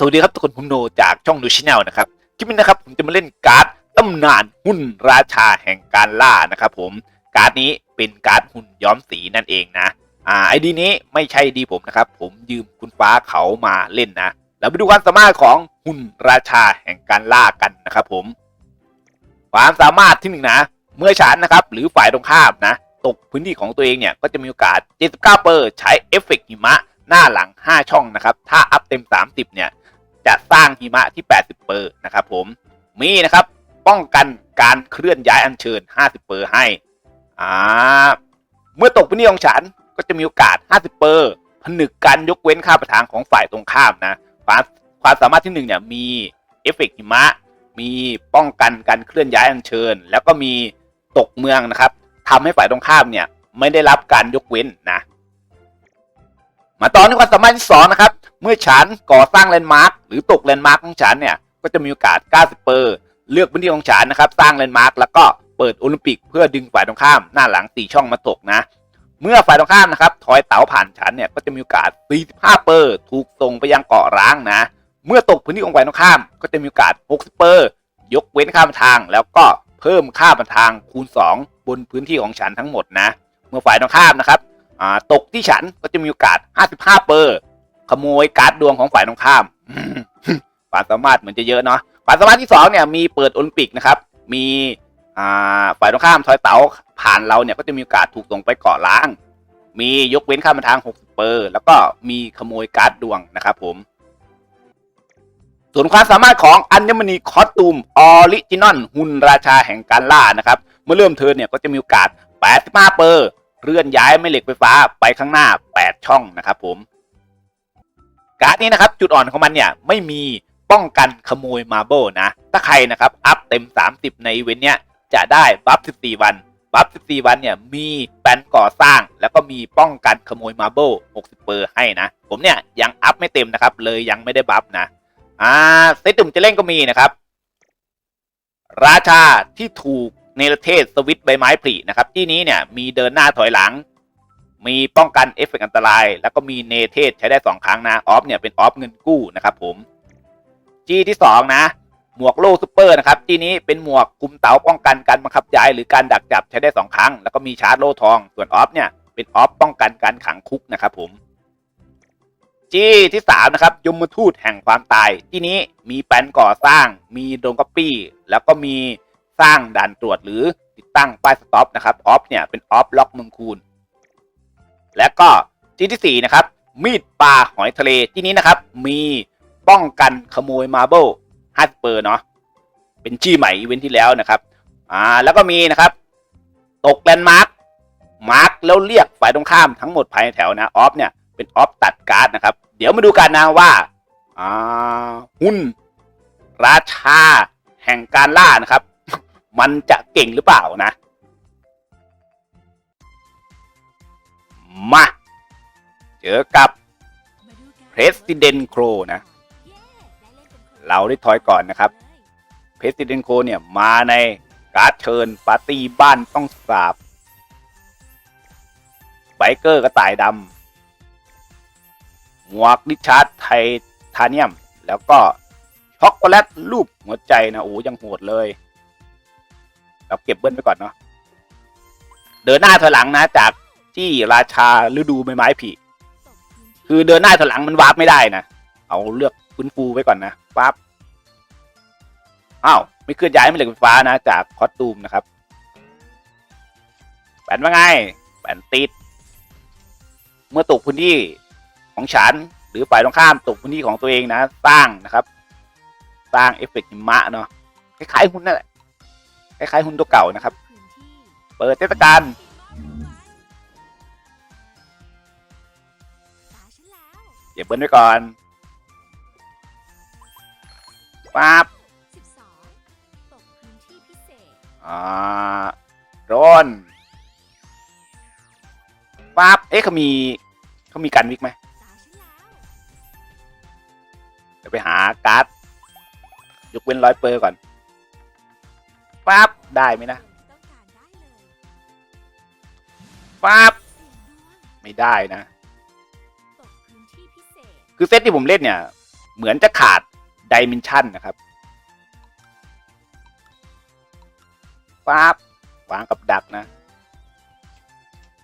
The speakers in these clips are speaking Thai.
สวัสดีครับทุกคนผมโนจากช่องดูชแนลนะครับคลิปนี้นะครับผมจะมาเล่นการ์ดตำนานหุ้นราชาแห่งการล่านะครับผมการ์ดนี้เป็นการ์ดหุ่นย้อมสีนั่นเองนะอ่าไอดีนี้ไม่ใช่ดีผมนะครับผมยืมคุณฟ้าเขามาเล่นนะแล้วไปดูความสามารถของหุ่นราชาแห่งการล่ากันนะครับผม ความสามารถที่หนึ่งนะ เมื่อฉันนะครับหรือฝ่ายตรงข้ามนะ ตกพื้นที่ของตัวเองเนี่ยก็จะมีโอกาส 79เปอร์ใช้เอฟเฟกต์หิมะหน้าหลัง 5 ช่องนะครับถ้าอัพเต็ม 30 เนี่ย จะสร้างหิมะที่ 80 เปอร์นะครับผมมีนะครับป้องกันการเคลื่อนย้ายอัญเชิญ 50 เปอร์ให้อ่าเมื่อตกพื้นที่ของฉันก็จะมีโอกาส 50 เปอร์ผนึกการยกเว้นค่าประทางของฝ่ายตรงข้ามนะความความสามารถที่หนึ่งเนี่ยมีเอฟเฟกหิมะ มีป้องกันการเคลื่อนย้ายอัญเชิญ แล้วก็มีตกเมืองนะครับทำให้ฝ่ายตรงข้ามเนี่ยไม่ได้รับการยกเว้นนะ มาตอนที่ความสามารถที่สองนะครับ เมื่อฉันก่อสร้างแลนด์มาร์คหรือตกแลนด์มาร์คของฉันเนี่ยก็จะมีโอกาส 90เปอร์เลือกพื้นที่ของฉันนะครับ สร้างแลนด์มาร์คแล้วก็เปิดโอลิมปิกเพื่อดึงฝ่ายตรงข้ามหน้าหลังสี่ช่องมาตกนะ เมื่อฝ่ายตรงข้ามนะครับถอยเต๋าผ่านฉันเนี่ยก็จะมีโอกาส 45เปอร์ถูกส่งไปยังเกาะร้างนะ เมื่อตกพื้นที่ของฝ่ายตรงข้าม ก็จะมีโอกาส 60เปอร์ยกเว้นค่าบันทาง แล้วก็เพิ่มค่าบันทางคูณ 2 บนพื้นที่ของฉันทั้งหมดนะ เมื่อฝ่ายตรงข้ามนะครับตกที่ฉันก็จะมีโอกาส 55เปอร์ ขโมยการ์ดดวงของฝ่ายตรงข้ามความสามารถเหมือนจะเยอะเนาะความสามารถที่สองเนี่ยมีเปิดโอลิมปิกนะครับ มีฝ่ายตรงข้ามทอยเต๋าผ่านเราเนี่ยก็จะมีโอกาสถูกส่งไปเกาะล้าง มียกเว้นค่าบันทาง 60 เปอร์ แล้วก็มีขโมยการ์ดดวงนะครับผม ส่วนความสามารถของอัญมณีคอสตูมออริจินอลหุ่นราชาแห่งการล่านะครับ เมื่อเริ่มเทิร์นเนี่ยก็จะมีโอกาส 85 เปอร์เลื่อนย้ายแม่เหล็กไฟฟ้าไปข้างหน้า 8 ช่องนะครับผม การ์ดนี้นะครับจุดอ่อนของมันเนี่ยไม่มีป้องกันขโมยมาร์เบิลนะ ถ้าใครนะครับอัพเต็ม 30 ในอีเวนต์เนี้ยจะได้บัฟ 14 วัน บัฟ 14 วันเนี่ยมีแปนก่อสร้าง แล้วก็มีป้องกันขโมยมาร์เบิล60 เปอร์ให้นะ ผมเนี่ยยังอัพไม่เต็มนะครับ เลยยังไม่ได้บัฟนะ อ่าเซตุ่มจะเล่นก็มีนะครับ ราชาที่ถูกเนรเทศสวิตใบไม้ผลินะครับ ที่นี้เนี่ยมีเดินหน้าถอยหลัง มีป้องกันเอฟเฟกต์อันตราย แล้วก็มีเนเทศใช้ได้สองครั้งนะ ออฟเนี่ยเป็นออฟเงินกู้นะครับผมจีที่สองนะหมวกโล่ซูเปอร์นะครับจีนี้เป็นหมวกคุมเต๋าป้องกันการบังคับย้ายหรือการดักจับใช้ได้สองครั้ง แล้วก็มีชาร์จโล่ทอง ส่วนออฟเนี่ยเป็นออฟป้องกันการขังคุกนะครับผมจี้ที่สามนะครับยมทูตแห่งความตายที่นี้มีแปลนก่อสร้าง มีโดนก๊อปปี้ แล้วก็มีสร้างด่านตรวจหรือติดตั้งป้ายสต็อปนะครับออฟเนี่ยเป็นออฟล็อกเมืองคูณ และก็จี้ที่สี่นะครับมีดปลาหอยทะเลที่นี้นะครับ มีป้องกันขโมยมาเบิลฮัตเปอร์เนาะเป็นจี้ใหม่อีเวนท์ที่แล้วนะครับอ่าแล้วก็มีนะครับ ตกแลนด์มาร์คมาร์คแล้วเรียกฝ่ายตรงข้ามทั้งหมดภายในแถวนะออฟเนี่ยเป็นออฟตัดการ์ดนะครับ เดี๋ยวมาดูกันนะว่าอ่าหุ้น ราชา แห่งการล่านะครับ มันจะเก่งหรือเปล่านะ มา เจอกับ President Crow นะ เราได้ถอยก่อนนะครับ President Crow เนี่ย มาในการ์ดเชิญปาร์ตี้บ้านต้องสาบไบเกอร์กระต่ายดำหมวกดิชาร์ดไททาเนียม แล้วก็ช็อกโกแลตรูปหัวใจนะโอ้ยังโหดเลย เราเก็บเบิ้ลไปก่อนเนาะเดินหน้าถอยหลังนะจาก ที่ราชาฤดูใบไม้ผลิคือเดินหน้าถอยหลังมันวาร์ปไม่ได้นะ เอาเลือกฟื้นฟูไว้ก่อนนะปั๊บอ้าวไม่เคลื่อนย้ายไม่เหล็กไฟฟ้านะ จากคอสตูมนะครับแปนว่าไงแปนติด เมื่อตกพื้นที่ของฉัน หรือฝ่ายตรงข้ามตกพื้นที่ของตัวเองนะสร้างนะครับ สร้างเอฟเฟกต์หิมะเนาะคล้ายๆหุ้นนั่นแหละคล้ายๆหุ้นตัวเก่านะครับ เปิดเทศกาล ก็บเบิ้ลไว้ก่อนปั๊บอ่าโดนปั๊บเอ๊ะเขามีเขามีกันวิกไหมเดี๋ยวไปหาการ์ดยกเว้นร้อยเปอร์ก่อนปั๊บได้ไหมนะปั๊บไม่ได้นะ คือเซตที่ผมเล่นเนี่ย เหมือนจะขาดดิเมนชันนะครับปั๊บวางกับดักนะ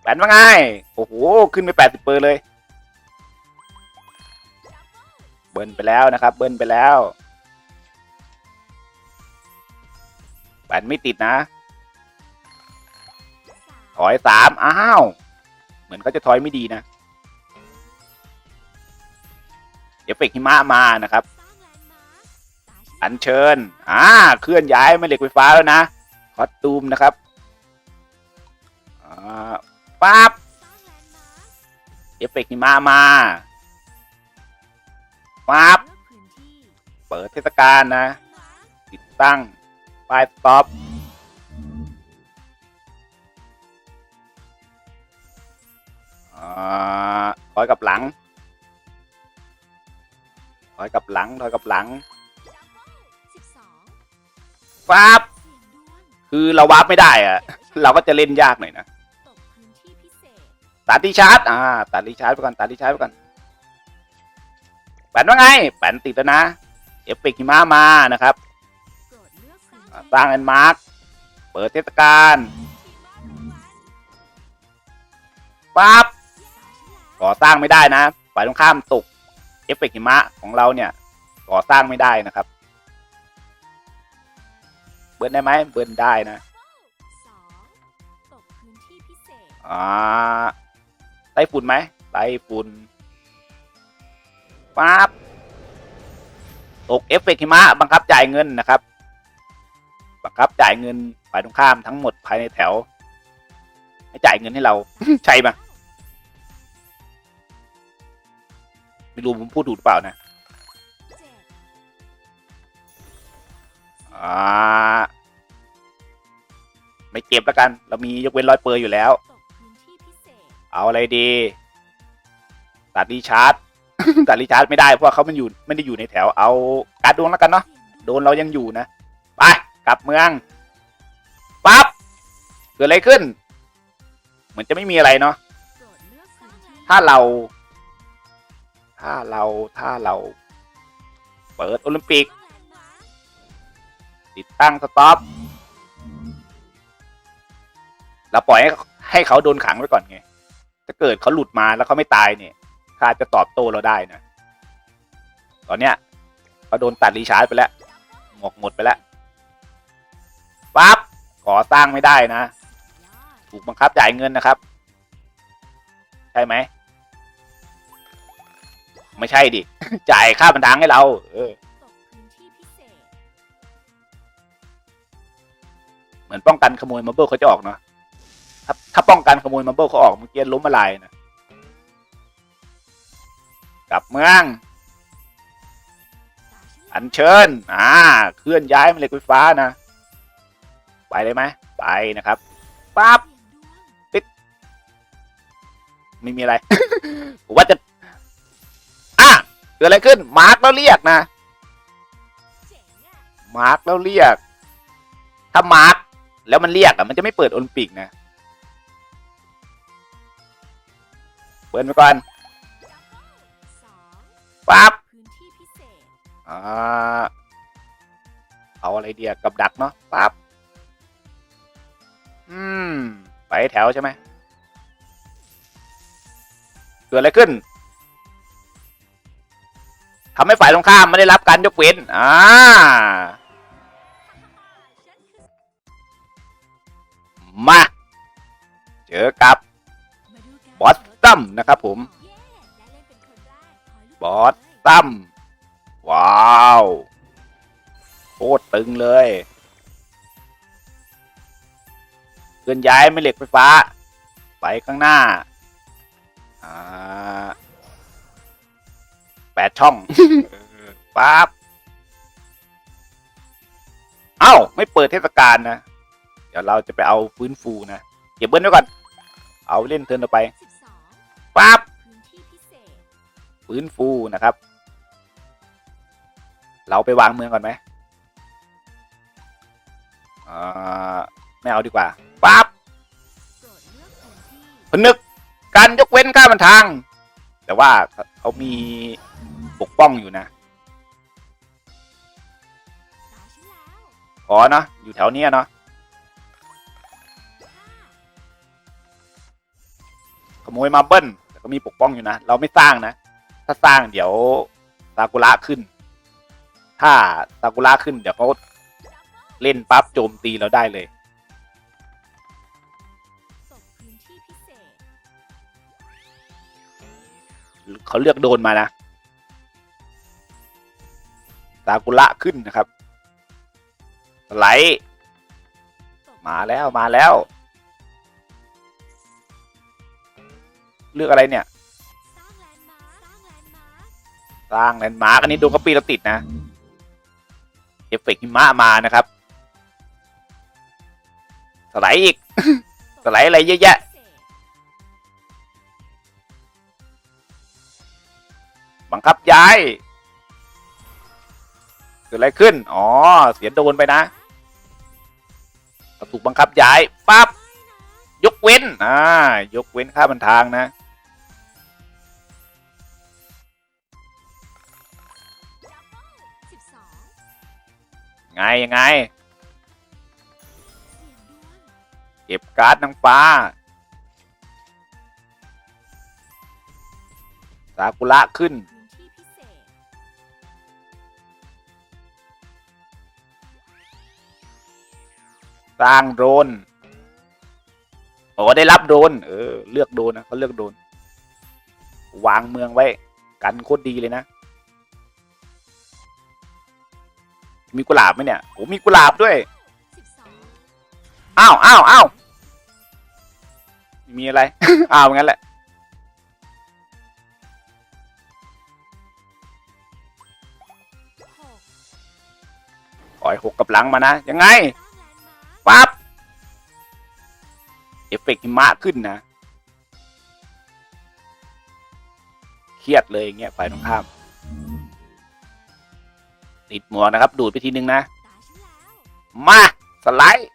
แปนว่าไงโอ้โห ขึ้นไปแปดสิบเปอร์เลย เบิ้ลไปแล้วนะครับ เบิ้ลไปแล้วแปนไม่ติดนะ ถอยสามอ้าว เหมือนเขาจะถอยไม่ดีนะ เอฟเฟกต์หิมะมานะครับ อัญเชิญ อ่า เคลื่อนย้ายแม่เหล็กไฟฟ้าแล้วนะ คอสตูมนะครับ อ่าปั๊บ เอฟเฟกต์หิมะมาปั๊บ เปิดเทศกาลนะ ติดตั้งป้ายสต็อปอ่าถอยกับหลัง ถอยกับหลังถอยกับหลังปั๊บคือเราวาร์ปไม่ได้อะเราก็จะเล่นยากหน่อยนะตัดที่ชาร์จอ่าตัดที่ชาร์จไปก่อนตัดที่ชาร์จไปก่อนแปนว่าไงแปนติดแล้วนะเอฟเฟกต์หิมะมานะครับอ่าสร้างแอนด์มาร์คเปิดเทศกาลปั๊บก่อสร้างไม่ได้นะฝ่ายตรงข้ามตก เอฟเฟกต์หิมะของเราเนี่ยก่อสร้างไม่ได้นะครับ เบิร์นได้ไหมเบิร์นได้นะอ่าไต้ฝุ่นไหมไต้ฝุ่นปั๊บตกเอฟเฟกต์หิมะบังคับจ่ายเงินนะครับ บังคับจ่ายเงินฝ่ายตรงข้ามทั้งหมดภายในแถว ให้จ่ายเงินให้เรา ใช่ไหม ไม่รู้ผมพูดถูกหรือเปล่านะอ่าไม่เก็บแล้วกัน เรามียกเว้นร้อยเปอร์อยู่แล้ว เอาอะไรดีตัดรีชาร์จตัดรีชาร์จไม่ได้เพราะเขามันอยู่ไม่ได้อยู่ในแถวเอาการ์ดดวงแล้วกันเนาะโดนเรายังอยู่นะไปกลับเมืองปั๊บเกิดอะไรขึ้น เหมือนจะไม่มีอะไรเนาะถ้าเรา ถ้าเราถ้าเราเปิดโอลิมปิก ติดตั้งสต็อปเราปล่อยให้ให้เขาโดนขังไว้ก่อนไงถ้าเกิดเขาหลุดมาแล้วเขาไม่ตายเนี่ยข้าจะตอบโต้เราได้นะตอนเนี้ยเขาโดนตัดรีชาร์จไปแล้ว หมกหมดไปแล้วปั๊บก่อสร้างไม่ได้นะ ถูกบังคับจ่ายเงินนะครับ ใช่ไหม ไม่ใช่ดิ จ่ายค่าบันทังให้เรา เออ เหมือนป้องกันขโมยมาเบิลเขาจะออกเนาะถ้าถ้าป้องกันขโมยมาเบิลเขาออกเมื่อกี้ล้มละลายนะกลับเมือง อัญเชิญ อ่า เคลื่อนย้ายแม่เหล็กไฟฟ้านะ ไปเลยไหมไปนะครับปั๊บไม่มีอะไรผมว่าจะอะ เกิดอะไรขึ้น มาร์กแล้วเรียกนะ มาร์กแล้วเรียก ถ้ามาร์กแล้วมันเรียกอะ มันจะไม่เปิดโอลิมปิกนะ เปิดไปก่อนปั๊บอ่าเอาอะไรเดียกับดักเนาะปั๊บอืม ไปแถวใช่ไหมเกิดอะไรขึ้น ทำให้ฝ่ายตรงข้ามไม่ได้รับการยกเว้น อ่า มา เจอกับบอสตัมนะครับผม บอสตัมว้าว โคตรตึงเลยเคลื่อนย้ายแม่เหล็กไฟฟ้า ไปข้างหน้า อ่า แปดช่องปั๊บเอ้า ไม่เปิดเทศกาลนะ เดี๋ยวเราจะไปเอาฟื้นฟูนะ เก็บเบิ้ลไว้ก่อน เอาเล่นเทิร์นต่อไปปั๊บฟื้นฟูนะครับ เราไปวางเมืองก่อนไหมอ่าไม่เอาดีกว่าปั๊บพนึกการยกเว้นค่าบันทาง แต่ว่าเขามีป กป้องอยู่นะอ๋อเนาะอยู่แถวเนี้ยเนาะขโมยมาเบิ้ลแต่ก็มีปกป้องอยู่นะ เราไม่สร้างนะ ถ้าสร้างเดี๋ยวซากุระขึ้น ถ้าซากุระขึ้นเดี๋ยวเขาเล่นปั๊บโจมตีเราได้เลยเขาเลือกโดนมานะ ซากุระขึ้นนะครับสไลด์มาแล้วมาแล้ว เลือกอะไรเนี่ยสร้างแลนด์มาร์คสร้างแลนด์ม้างแลนด์มาร์กอันนี้โดนกระปีเราติดนะ เอฟเฟกต์หิมะมานะครับ สไลด์อีก สไลด์อะไรเยอะแยะ บังคับย้าย กิดอะไรขึ้น อ๋อ เสียโดนไปนะถูกบังคับย้ายปั๊บยกเว้น อ่า ยกเว้นค่าบันทางนะ ไง ยังไงเสียงดวงเก็บการ์ดนางฟ้าซากุระขึ้น สร้างโดรนโอ้ได้รับโดรนเออ เลือกโดรนนะเขาเลือกโดรนวางเมืองไว้ กันโคตรดีเลยนะ มีกุหลาบไหมเนี่ยโอ้มีกุหลาบด้วยอ้าวอ้าวอ้าวมีอะไร อ้าวงั้นแหละหกขอให้หกกับหลังมานะ ยังไง ปั๊บเอฟเฟกต์หิมะขึ้นนะเครียดเลยอย่างเงี้ยฝ่ายตรงข้าม ติดหมวกนะครับ ดูดไปทีนึงนะ มา สไลด์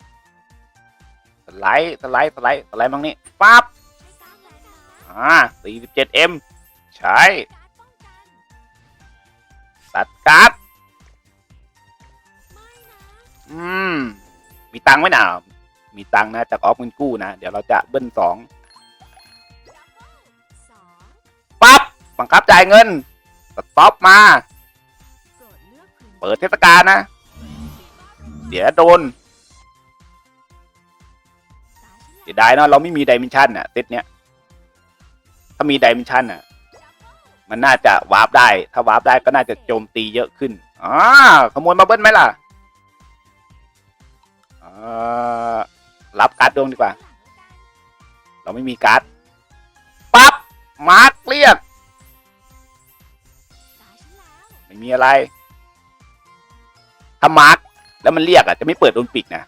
สไลด์ สไลด์ สไลด์ สไลด์มั้งนี่ปั๊บให้สร้างแลนด์มาร์คอ่า 47M ใช้ตัดการ์ดอืม มีตังค์ไหมหนามีตังค์นะจากออฟเงินกู้นะ เดี๋ยวเราจะเบิ้ลสองปั๊บบังคับจ่ายเงินสต็อปมา เปิดเทศกาลนะ เดี๋ยวโดนเสียดายเนาะเราไม่มีดิเมนชันอะเซตเนี้ยถ้ามีดิเมนชันอะมันน่าจะวาร์ปได้ ถ้าวาร์ปได้ก็น่าจะโจมตีเยอะขึ้นอ่าขโมยมาเบิ้ลไหมล่ะ อรับการ์ดดวงดีกว่า เราไม่มีการ์ดปั๊บมาร์กเรียก ไม่มีอะไร ถ้ามาร์กแล้วมันเรียกอะจะไม่เปิดโอลิมปิกนะ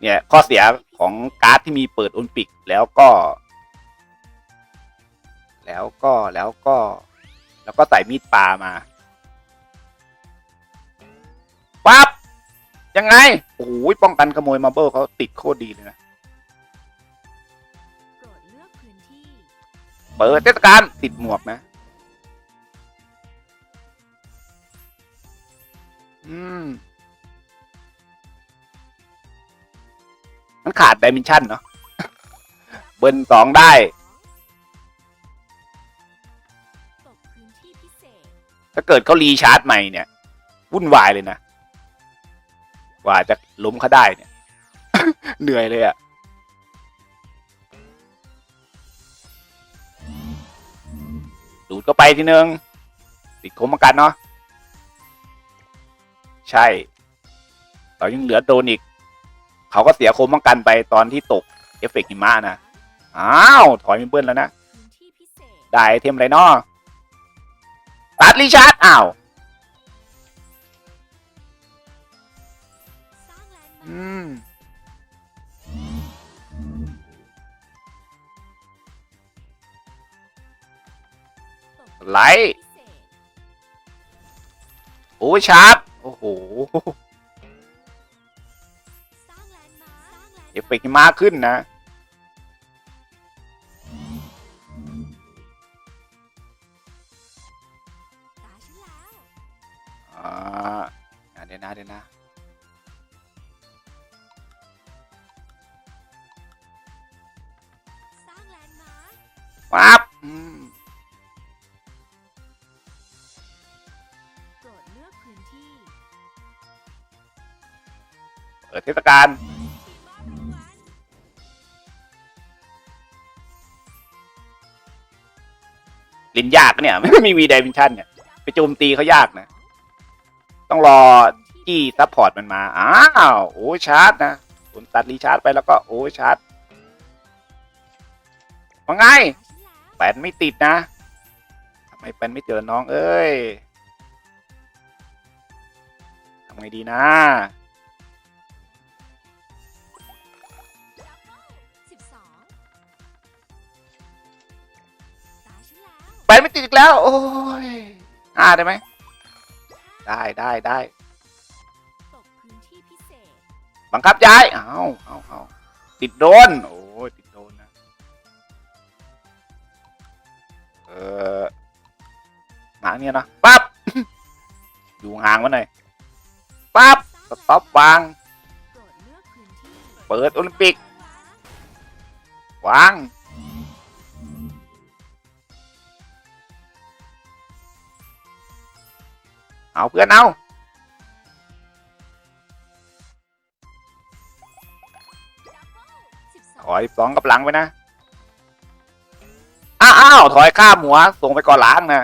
เนี่ยข้อเสียของการ์ดที่มีเปิดโอลิมปิกแล้วก็ แล้วก็แล้วก็ แล้วก็ใส่มีดปลามาปั๊บ ยังไง โอ้ยป้องกันขโมยมาเบิลเขาติดโคตรดีเลยนะ โปรดเลือกพื้นที่ เปิดเทศกาลติดหมวกนะ อืม มันขาดดิเมนชันเนาะ เบิ้ลสองได้ ตกพื้นที่พิเศษ ถ้าเกิดเขารีชาร์จใหม่เนี่ย วุ่นวายเลยนะ กว่าจะล้มเขาได้เนี่ย เหนื่อยเลยอะดูดเข้าไปทีนึง ติดโคมกันเนาะใช่เรายังเหลือโดนอีก เขาก็เสียโคมป้องกันไปตอนที่ตกเอฟเฟกต์หิมะนะ อ้าว ถอยมีเบิ้ลแล้วนะ ได้เทมอะไรเนาะตัดรีชาร์จอ้าว อืมไลท์โอ้ชาร์จโอ้โหเอฟเฟกต์มากขึ้นนะ อ่าเดี๋ยวนะเดี๋ยวนะ ปั๊บเลือกพื้นที่เปิดเทศกาลลินยากเนี่ย ไม่มีวีดิเมนชันเนี่ย ไปโจมตีเขายากนะ ต้องรอที่ซัพพอร์ตมันมา อ้าว โอ้ชาร์จนะผมตัดรีชาร์จไปแล้วก็โอ้ชาร์จว่าไงตาฉัน แปนไม่ติดนะทำไมแปนไม่เจอน้องเอ้ยทำไงดีนะสิบสองตาแปนไม่ติดอีกแล้ว โอ้ยอ่าได้ไหมได้ได้ได้บังคับย้าย เอาเอาเอาติดโดนโเนี่ยนะปั๊บ อยู่ห่างมาหน่อยปั๊บสต็อปวาง เปิดโอลิมปิก วาง เอาเพื่อนเอาถอยสองกับหลังไปนะ อ้าวอ้าวถอยข้ามหัว ส่งไปก่อนล้างนะ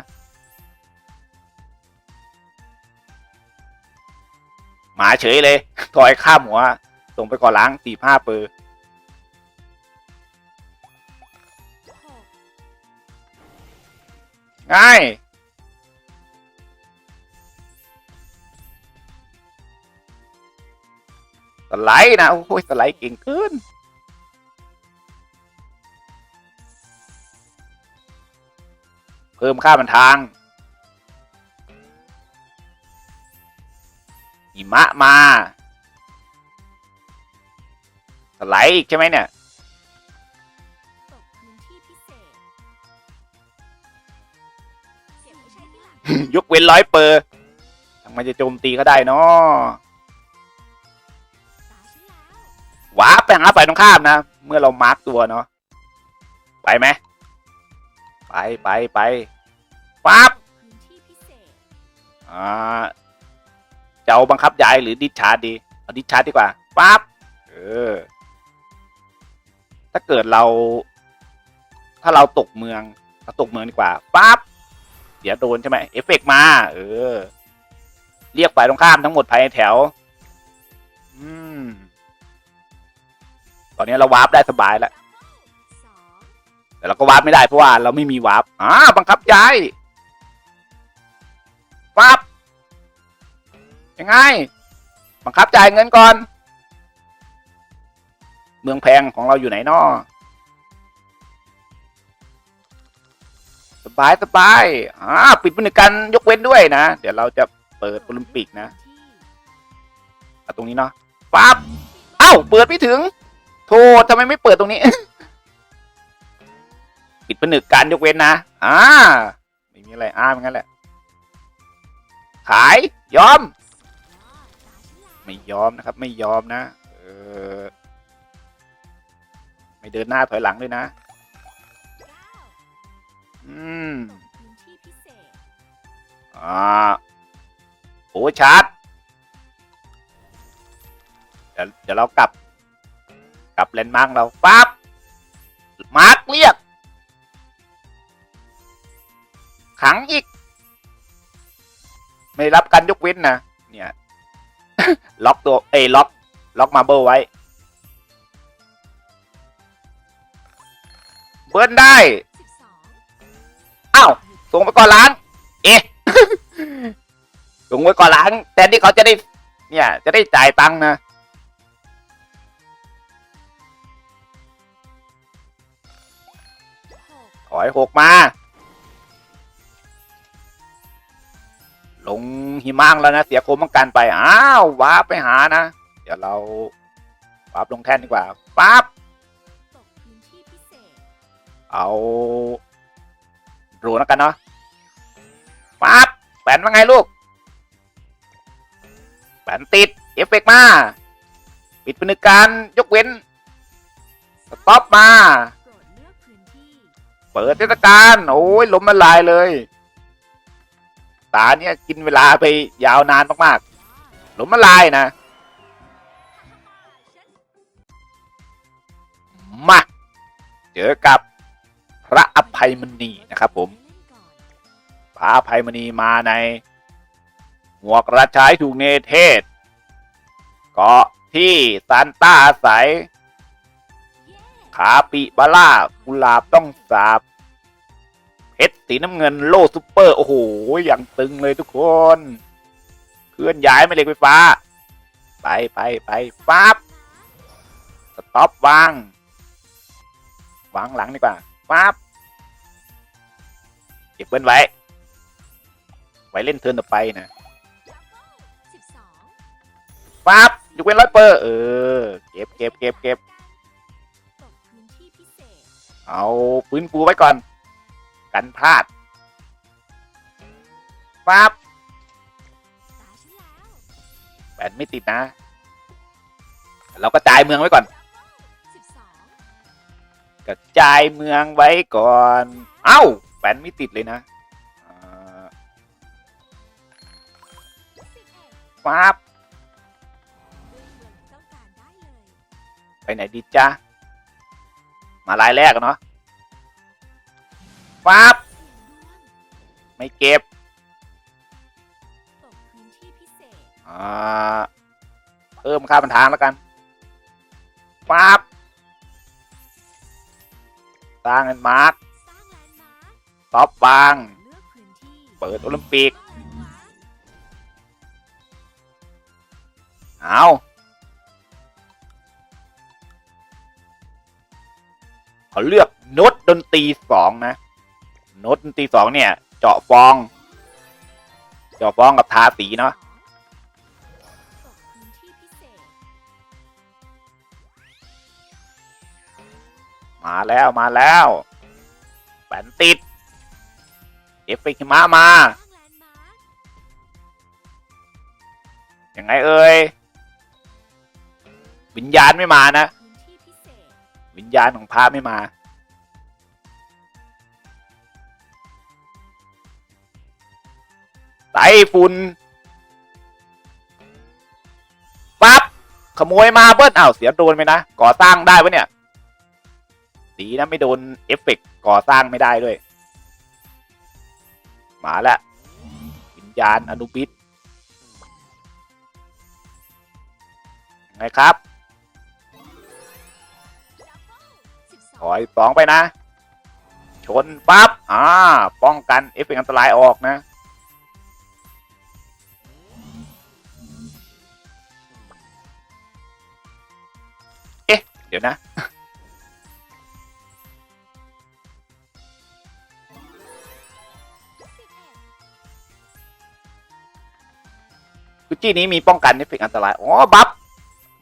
หมาเฉยเลยถอยข้ามหัว ส่งไปก่อนล้างสี่ห้าเปอร์ง่ายสไลด์นะ โอ้ยสไลด์เก่งเกินเพิ่มค่ามันทาง หิมะมาสไลด์อีกใช่ไหมเนี่ยตกพื้นที่พิเศษเก็บไว้ใช้ที่หลังยกเว้นร้อยเปอร์ทำไมจะโจมตีเขาได้เนาะตาฉันแล้ววาร์ปไปหาฝ่ายตรงข้ามนะ เมื่อเรามาร์กตัวเนาะ ไปไหม ไปไปไปปั๊บตกพื้นที่พิเศษอ่า จะเอาบังคับย้ายหรือดิชาร์ดีเอาดิชาร์จดีกว่าปั๊บเออ ถ้าเกิดเรา ถ้าเราตกเมืองเราตกเมืองดีกว่าปั๊บเดี๋ยวโดนใช่ไหมเอฟเฟกมา เออ เรียกฝ่ายตรงข้ามทั้งหมดภายในแถว อืม ตอนนี้เราวาร์ปได้สบายแล้วแต่เราก็วาร์ปไม่ได้เพราะว่าเราไม่มีวาร์ปอ่าบังคับย้ายปั๊บ ยังไง บังคับจ่ายเงินก่อน เมืองแพงของเราอยู่ไหนนอสบายสบายอ่าปิดบริการยกเว้นด้วยนะ เดี๋ยวเราจะเปิดโอลิมปิกนะอาตรงนี้เนาะปั๊บเอ้า เปิดไม่ถึง โทษทำไมไม่เปิดตรงนี้ ปิดผนึกการยกเว้นนะ อ่า ไม่มีอะไร อ่าเป็นงั้นแหละ ขาย ยอม ไม่ยอมนะครับ ไม่ยอมนะ เออ ไม่เดินหน้าถอยหลังด้วยนะ อืมอ่าโอ้ชาร์จเดี๋ยวเดี๋ยวเรากลับ กลับเลนมาร์กเราปั๊บมาร์กเรียก ขังอีก ไม่รับการยกเว้นนะเนี่ย ล็อกตัวเอยล็อก ล็อกมาเบิลไว้ เบิร์นได้ อ้าว ส่งไปก่อนล้าง เอ๊ะ ส่งไปก่อนล้างแทนที่เขาจะได้ เนี่ย จะได้จ่ายตังค์นะหกถอยหกมา ลงหิมะแล้วนะ เสียโคมป้องกันไป อ้าววาร์ปไปหานะ เดี๋ยวเราวาร์ปลงแท่นดีกว่าปั๊บตกพื้นที่พิเอาดรนแล้วกันเนาะปั๊บแปนว่าไงลูกแปนติด เอฟเฟกต์มา ปิดพนึกการยกเว้น สต็อปมาเลือกพื้นที่สเปิดเทศกาลโอ้ยล้มละลายเลย ตาเนี่ยกินเวลาไปยาวนานมากๆ หลมละลายนะ มา เจอกับพระอภัยมณีนะครับผม พระอภัยมณีมาใน หมวกราชายถูกเนเทศเกาะที่ซานต้าอาศัย ขาปิบาร่ากุหลาบต้องสาบ เพชรสีน้ำเงินโล่ซุปเปอร์ โอ้โห อย่างตึงเลยทุกคน เคลื่อนย้ายแม่เหล็กไฟฟ้า ไปไปไปปั๊บสต็อปวาง วางหลังดีกว่าปั๊บเก็บเบิ้ลไว้ ไว้เล่นเทิร์นต่อไปนะสิบสองปั๊บยกเว้นร้อยเปอร์ เออ เก็บเก็บเก็บเก็บเศษเอาปืนปูไว้ก่อน กันพลาดปั๊บแล้วแบนไม่ติดนะ เราก็จ่ายเมืองไว้ก่อนกระจายเมืองไว้ก่อน เอ้าแบนไม่ติดเลยนะปั๊บไปไหนดีจ้ามาลายแรกเนาะ ปั๊บเสียงดวงไม่เก็บตกพื้นที่พิเศษอ่า เพิ่มค่าบันทางแล้วกันปั๊บสร้างเงินมาร์คสร้างแลนด์มาร์คท็อปบางเลือกพื้นที่เปิดโอลิมปิกสร้างแลนด์มาร์คเอาเขาเลือกโน้ตดนตรีสองนะ โน้ตตีสองเนี่ย เจาะฟอง เจาะฟองกับทาสีเนาะมาแล้วมาแล้วแปนติด เอฟเฟกต์ม้ามา ยังไงเอ่ย วิญญาณไม่มานะ วิญญาณของพระไม่มา ไต้ฝุ่นปั๊บขโมยมาเบิ้ลอ้าวเสียโดนไปนะ ก่อสร้างได้ปะเนี่ย ดีนะไม่โดนเอฟเฟกต์ก่อสร้างไม่ได้ด้วย มาแล้ววิญญาณอนุบิสยังไงครับถองอยสองไปนะ ชนปั๊บ อ่า ป้องกันเอฟเฟกต์อันตรายออกนะ นะสิบเอ็ดคุจี้นี้มีป้องกันเอฟเฟกต์อันตราย อ๋อ บัฟ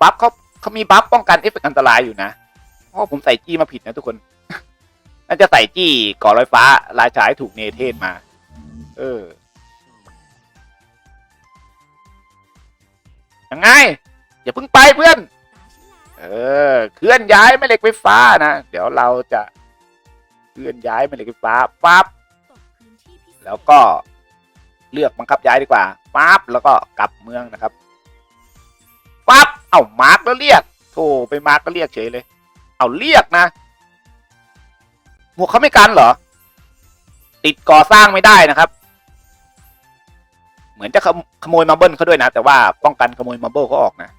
บัฟเขาเขามีบัฟป้องกันเอฟเฟกต์อันตรายอยู่นะอ๋อผมใส่จี้มาผิดนะทุกคน น่าจะใส่จี้ก่อลอยฟ้า ราชายถูกเนเธศมา เออ ยังไง อย่าเพิ่งไปเพื่อน เออ เคลื่อนย้ายแม่เหล็กไฟฟ้านะ เดี๋ยวเราจะเคลื่อนย้ายแม่เหล็กไฟฟ้าปั๊บแล้วก็เลือกบังคับย้ายดีกว่าปั๊บแล้วก็กลับเมืองนะครับปั๊บเอ้ามาร์กแล้วเรียกโธ่ไปมาร์กก็เรียกเฉยเลย เอาเรียกนะหมวกเขาไม่กันเหรอ ติดก่อสร้างไม่ได้นะครับ เหมือนจะขโมยมาเบิลเขาด้วยนะ แต่ว่าป้องกันขโมยมาเบิลเขาออกนะ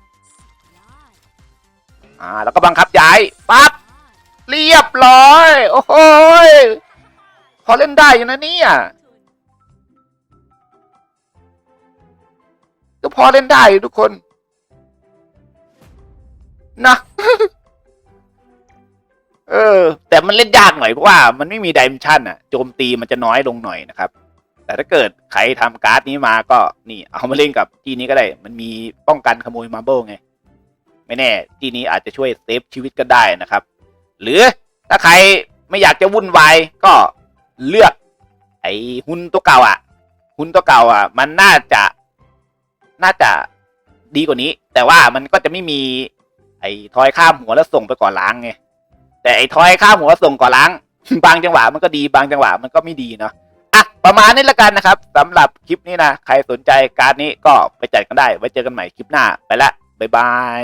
อ่าแล้วก็บังคับย้ายปั๊บเรียบร้อย โอ้โหยพอเล่นได้อยู่นะเนี่ยก็พอเล่นได้ทุกคน นะเออ แต่มันเล่นยากหน่อยเพราะว่ามันไม่มีดิเมชันอะโจมตีมันจะน้อยลงหน่อยนะครับ แต่ถ้าเกิดใครทำการ์ดนี้มาก็นี่ เอามาเล่นกับจีนี้ก็ได้ มันมีป้องกันขโมยมาเบิลไง ไม่แน่จีนี้อาจจะช่วยเซฟชีวิตก็ได้นะครับ หรือถ้าใครไม่อยากจะวุ่นวายก็เลือก ไอ้หุ้นตัวเก่าอะหุ้นตัวเก่าอะ มันน่าจะน่าจะดีกว่านี้ แต่ว่ามันก็จะไม่มี ไอ้ทอยข้ามหัวแล้วส่งไปก่อนล้างไงแต่ไอ้ทอยข้ามหัวส่งก่อนล้าง บางจังหวะมันก็ดีบางจังหวะมันก็ไม่ดีเนาะอะประมาณนี้ล้วกันนะครับสำหรับคลิปนี้นะใครสนใจการดนี้ก็ไปจัดกันได้ไว้เจอกันใหม่คลิปหน้าไปละบ๊ายบาย